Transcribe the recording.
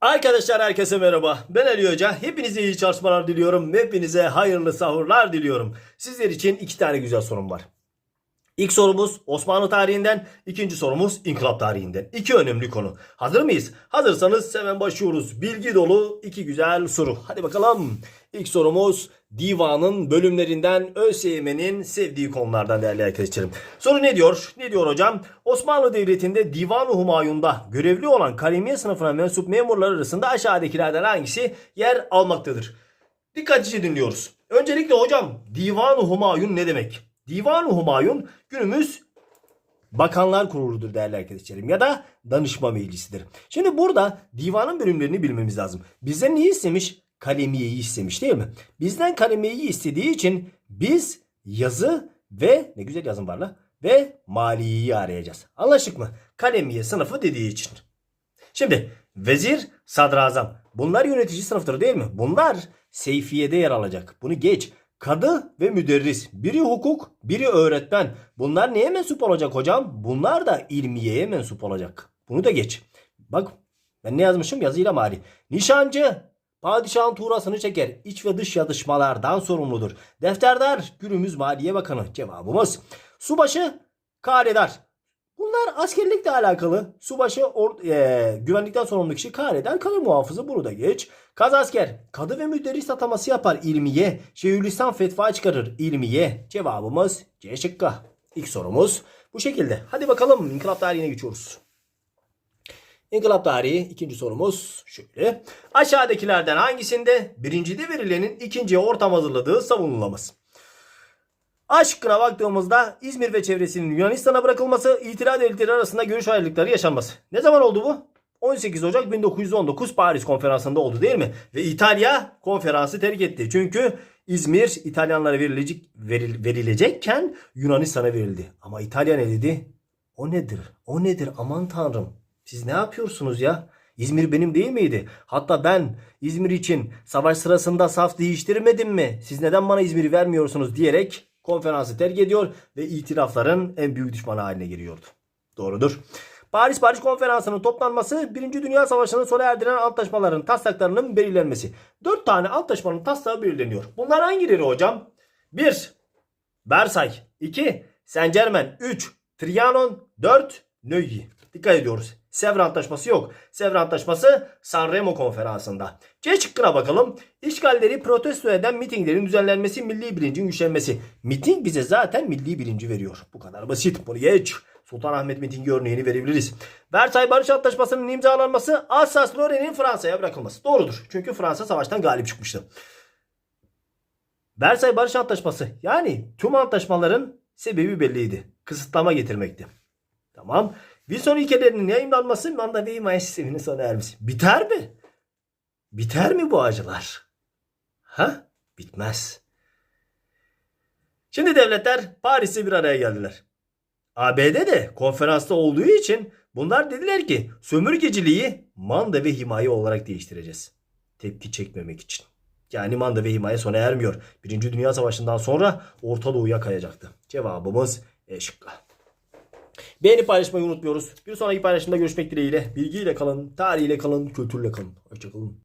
Arkadaşlar herkese merhaba. Ben Ali Hoca. Hepinize iyi çalışmalar diliyorum. Hepinize hayırlı sahurlar diliyorum. Sizler için iki tane güzel sorum var. İlk sorumuz Osmanlı tarihinden, ikinci sorumuz İnkılap tarihinden. İki önemli konu. Hazır mıyız? Hazırsanız hemen başlıyoruz. Bilgi dolu iki güzel soru. Hadi bakalım. İlk sorumuz Divan'ın bölümlerinden ÖSYM'nin sevdiği konulardan değerli arkadaşlarım. Soru ne diyor? Ne diyor hocam? Osmanlı Devleti'nde Divan-ı Humayun'da görevli olan kalemiye sınıfına mensup memurlar arasında aşağıdakilerden hangisi yer almaktadır? Dikkatlice dinliyoruz. Öncelikle hocam Divan-ı Humayun ne demek? Divan-ı Humayun günümüz Bakanlar Kurulu'dur değerli arkadaşlarım ya da danışma meclisidir. Şimdi burada divanın bölümlerini bilmemiz lazım. Bizden neyi istemiş? Kalemiyeyi istemiş değil mi? Bizden kalemiyeyi istediği için biz yazı ve ne güzel yazım var la ve maliyeyi arayacağız. Anlaştık mı? Kalemiye sınıfı dediği için. Şimdi vezir, sadrazam. Bunlar yönetici sınıftır değil mi? Bunlar seyfiyede yer alacak. Bunu geç. Kadı ve müderris. Biri hukuk, biri öğretmen. Bunlar neye mensup olacak hocam? Bunlar da ilmiyeye mensup olacak. Bunu da geç. Bak ben ne yazmışım? Yazıyla mali. Nişancı. Padişahın tuğrasını çeker. İç ve dış yatışmalardan sorumludur. Defterdar. Günümüz Maliye Bakanı. Cevabımız. Subaşı. Karedar. Bunlar askerlikle alakalı. Subaşı or, e, güvenlikten sorumlu kişi kareder, kamu muhafızı bunu da geç. Kazasker kadı ve müderris ataması yapar ilmiye. Şeyhülislam fetva çıkarır ilmiye. Cevabımız C şıkkı. İlk sorumuz bu şekilde. Hadi bakalım inkılap tarihine geçiyoruz. İnkılap tarihi ikinci sorumuz şöyle. Aşağıdakilerden hangisinde birincide verilenin ikinciye ortam hazırladığı savunulamaz? A şıkkına baktığımızda İzmir ve çevresinin Yunanistan'a bırakılması, itilal devletleri arasında görüş ayrılıkları yaşanması. Ne zaman oldu bu? 18 Ocak 1919 Paris konferansında oldu değil mi? Ve İtalya konferansı terk etti. Çünkü İzmir İtalyanlara verilecek, veril, verilecekken Yunanistan'a verildi. Ama İtalya ne dedi? O nedir? O nedir? Aman tanrım. Siz ne yapıyorsunuz ya? İzmir benim değil miydi? Hatta ben İzmir için savaş sırasında saf değiştirmedim mi? Siz neden bana İzmir'i vermiyorsunuz diyerek konferansı terk ediyor ve itirafların en büyük düşmanı haline geliyordu. Doğrudur. Paris Barış Konferansı'nın toplanması 1. Dünya Savaşı'nın sona erdiren antlaşmaların taslaklarının belirlenmesi. 4 tane antlaşmanın taslağı belirleniyor. Bunlar hangileri hocam? 1. Versay 2. Saint Germain 3. Trianon 4. Neuilly. Dikkat ediyoruz. Sevr Antlaşması yok. Sevr Antlaşması Sanremo konferansında. C şıkkına bakalım. İşgalleri protesto eden mitinglerin düzenlenmesi, milli bilincin güçlenmesi. Miting bize zaten milli bilinci veriyor. Bu kadar basit. Bunu geç. Sultanahmet mitingi örneğini verebiliriz. Versay Barış Antlaşması'nın imzalanması, Alsace-Lorraine'in Fransa'ya bırakılması. Doğrudur. Çünkü Fransa savaştan galip çıkmıştı. Versay Barış Antlaşması yani tüm antlaşmaların sebebi belliydi. Kısıtlama getirmekti. Tamam. Wilson ilkelerinin yayınlanması manda ve himaye sisteminin sona ermesi. Biter mi? Biter mi bu acılar? Ha? Bitmez. Şimdi devletler Paris'te bir araya geldiler. ABD de konferansta olduğu için bunlar dediler ki sömürgeciliği manda ve himaye olarak değiştireceğiz. Tepki çekmemek için. Yani manda ve himaye sona ermiyor. Birinci Dünya Savaşı'ndan sonra Orta Doğu'ya kayacaktı. Cevabımız E şıkkı. Beğeni paylaşmayı unutmuyoruz. Bir sonraki paylaşımda görüşmek dileğiyle. Bilgiyle kalın, tarihiyle kalın, kültürle kalın. Hoşçakalın.